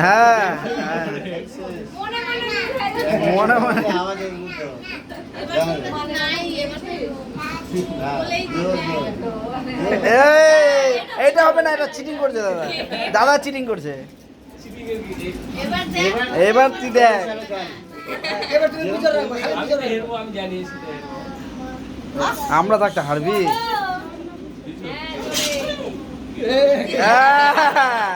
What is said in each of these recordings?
হ্যাঁ মনে মনে এটা হবে না এটা চিটিং করছে দাদা দাদা চিটিং করছে এবার তুই দেখ আমরা তো একটা হারবি হ্যাঁ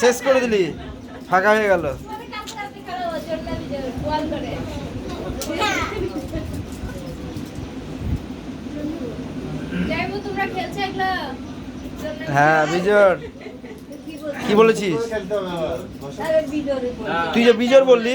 শেষ করে দিলি। ফাঁকা হয়ে গেল। হ্যাঁ বিজর কি বলেছিস? তুই যে বিজর বললি।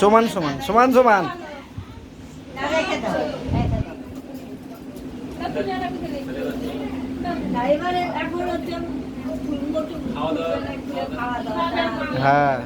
সমান সমান সমান সমান। হ্যাঁ।